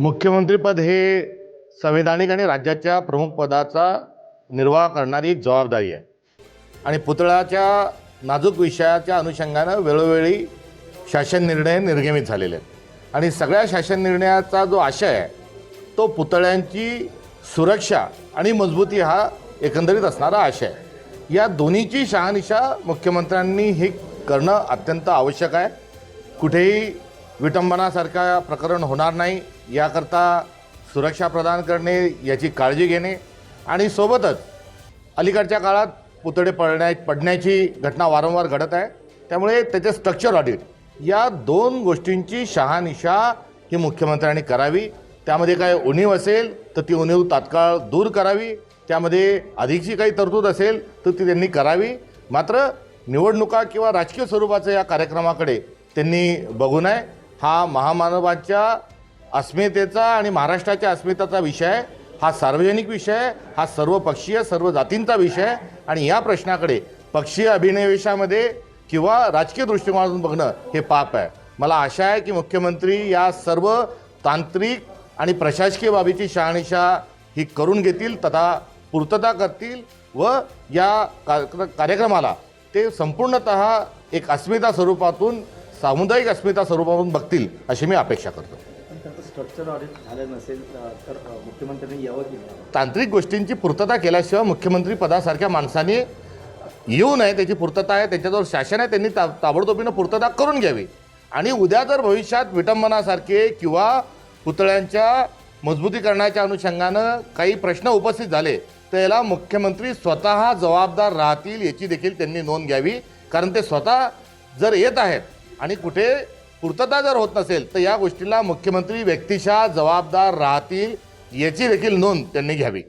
मुख्यमंत्रीपद हे संविधानिक आणि राज्याच्या प्रमुख पदाचा निर्वाह करणारी एक जबाबदारी आहे. आणि पुतळ्याच्या नाजूक विषयाच्या अनुषंगानं वेळोवेळी शासन निर्णय निर्गमित झालेले आहेत. आणि सगळ्या शासन निर्णयाचा जो आशय आहे तो पुतळ्यांची सुरक्षा आणि मजबूती हा एकंदरीत असणारा आशय आहे. या दोन्हीची शहानिशा मुख्यमंत्र्यांनी हे करणं अत्यंत आवश्यक आहे. कुठेही विटंबनासारखा प्रकरण होणार नाही याकरता सुरक्षा प्रदान करणे याची काळजी घेणे आणि सोबतच अलीकडच्या काळात पुतळे पडण्या पडण्याची घटना वारंवार घडत आहे. त्यामुळे त्याचे स्ट्रक्चर ऑडिट या दोन गोष्टींची शहानिशा ही मुख्यमंत्र्यांनी करावी. त्यामध्ये काय उणीव असेल तर ती उणीव तात्काळ दूर करावी. त्यामध्ये अधिकची काही तरतूद असेल तर ती त्यांनी करावी. मात्र निवडणुका किंवा राजकीय स्वरूपाचं या कार्यक्रमाकडे त्यांनी बघू नये. हा महामानवाच्या अस्मितेचा आणि महाराष्ट्राच्या अस्मितेचा विषय आहे हा सार्वजनिक विषय हा सर्व पक्षीय सर्व जातींचा विषय आहे आणि या प्रश्नाकडे पक्षीय अभिनिवेशामध्ये किंवा राजकीय दृष्टिकोनातून बघणं हे पाप आहे. मला आशा आहे की मुख्यमंत्री या सर्व तांत्रिक आणि प्रशासकीय बाबीची शहानिशा ही करून घेतील तथा पूर्तता करतील व या कार्यक्रमाला ते संपूर्णतः एक अस्मिता स्वरूपातून सामुदायिक अस्मिता स्वरूपातून बघतील अशी मी अपेक्षा करतो. पण त्याचं स्ट्रक्चर ऑडिट झालं नसेल अ, तर अ, मुख्यमंत्र्यांनी यावं की नाही? तांत्रिक गोष्टींची पूर्तता केल्याशिवाय मुख्यमंत्री पदासारख्या माणसाने येऊ नये त्याची पूर्तता आहे त्याच्याजवळ शासन आहे त्यांनी ता ताबडतोबीनं पूर्तता करून घ्यावी. आणि उद्या जर भविष्यात विटंबनासारखे किंवा पुतळ्यांच्या मजबूतीकरणाच्या अनुषंगानं काही प्रश्न उपस्थित झाले तर याला मुख्यमंत्री स्वतः जबाबदार राहतील याची देखील त्यांनी नोंद घ्यावी. कारण ते स्वतः जर येत आहेत आणि कुठे पूर्तता जर होत नसेल तर या गोष्टीला मुख्यमंत्री व्यक्तिशः जबाबदार राहतील याची देखील नोंद त्यांनी घ्यावी.